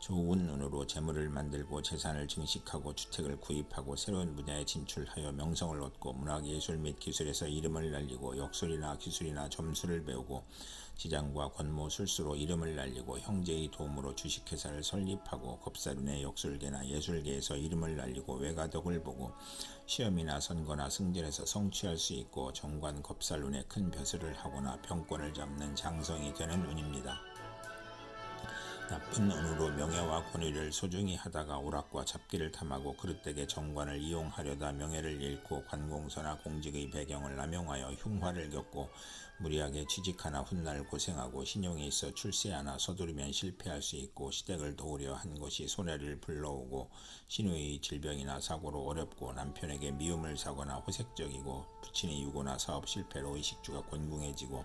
좋은 눈으로 재물을 만들고 재산을 증식하고 주택을 구입하고 새로운 분야에 진출하여 명성을 얻고 문학 예술 및 기술에서 이름을 날리고 역술이나 기술이나 점수를 배우고 지장과 권모 술수로 이름을 날리고 형제의 도움으로 주식회사를 설립하고 겁사륜의 역술계나 예술계에서 이름을 날리고 외가덕을 보고 시험이나 선거나 승진에서 성취할 수 있고 정관 겁살룬에 큰 벼슬을 하거나 병권을 잡는 장성이 되는 운입니다. 나쁜 운으로 명예와 권위를 소중히 하다가 오락과 잡기를 탐하고 그릇되게 정관을 이용하려다 명예를 잃고 관공서나 공직의 배경을 남용하여 흉화를 겪고 무리하게 취직하나 훗날 고생하고 신용이 있어 출세하나 서두르면 실패할 수 있고 시댁을 도우려 한 것이 손해를 불러오고 신우의 질병이나 사고로 어렵고 남편에게 미움을 사거나 호색적이고 부친이 유고나 사업 실패로 의식주가 곤궁해지고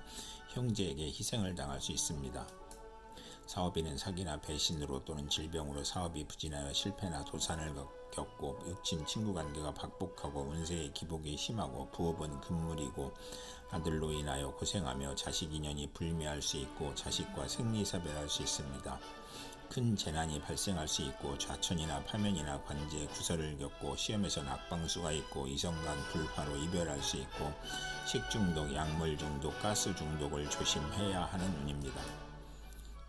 형제에게 희생을 당할 수 있습니다. 사업인은 사기나 배신으로 또는 질병으로 사업이 부진하여 실패나 도산을 겪고 육친 친구 관계가 박복하고 운세의 기복이 심하고 부업은 금물이고 아들로 인하여 고생하며 자식 인연이 불미할 수 있고 자식과 생리사별할 수 있습니다. 큰 재난이 발생할 수 있고 좌천이나 파면이나 관제에 구설을 겪고 시험에서 낙방수가 있고 이성간 불화로 이별할 수 있고 식중독, 약물 중독, 가스 중독을 조심해야 하는 운입니다.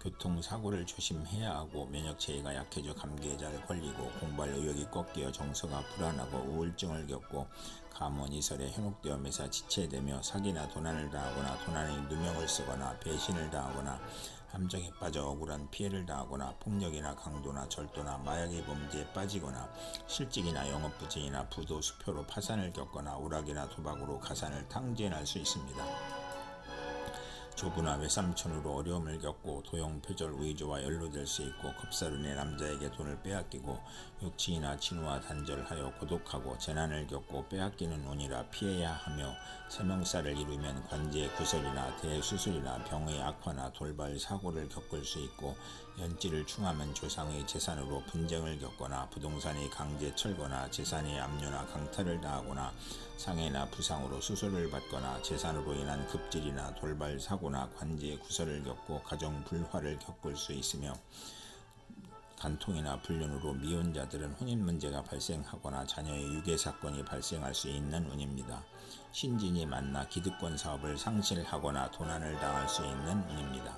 교통사고를 조심해야 하고 면역체계가 약해져 감기에 잘 걸리고 공부할 의욕이 꺾여 정서가 불안하고 우울증을 겪고 감원이설에 현혹되어 매사 지체되며 사기나 도난을 당하거나 도난의 누명을 쓰거나 배신을 당하거나 함정에 빠져 억울한 피해를 당하거나 폭력이나 강도나 절도나 마약의 범죄에 빠지거나 실직이나 영업부진이나 부도 수표로 파산을 겪거나 오락이나 도박으로 가산을 탕진할 수 있습니다. 조부나 외삼촌으로 어려움을 겪고 도용 표절 위조와 연루될 수 있고 겁사륜의 남자에게 돈을 빼앗기고 육친이나 친우와 단절하여 고독하고 재난을 겪고 빼앗기는 운이라 피해야 하며 세명살을 이루면 관제 구설이나 대수술이나 병의 악화나 돌발 사고를 겪을 수 있고 연지를 충하면 조상의 재산으로 분쟁을 겪거나 부동산이 강제 철거나 재산이 압류나 강탈을 당하거나 상해나 부상으로 수술을 받거나 재산으로 인한 급질이나 돌발 사고 나 관제 구설을 겪고 가정 불화를 겪을 수 있으며 간통이나 불륜으로 미혼자들은 혼인 문제가 발생하거나 자녀의 유괴 사건이 발생할 수 있는 운입니다. 신진이 만나 기득권 사업을 상실하거나 도난을 당할 수 있는 운입니다.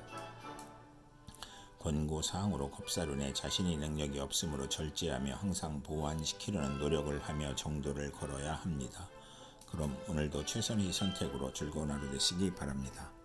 권고 사항으로 겁사론에 자신이 능력이 없으므로 절제하며 항상 보완시키려는 노력을 하며 정도를 걸어야 합니다. 그럼 오늘도 최선의 선택으로 즐거운 하루 되시기 바랍니다.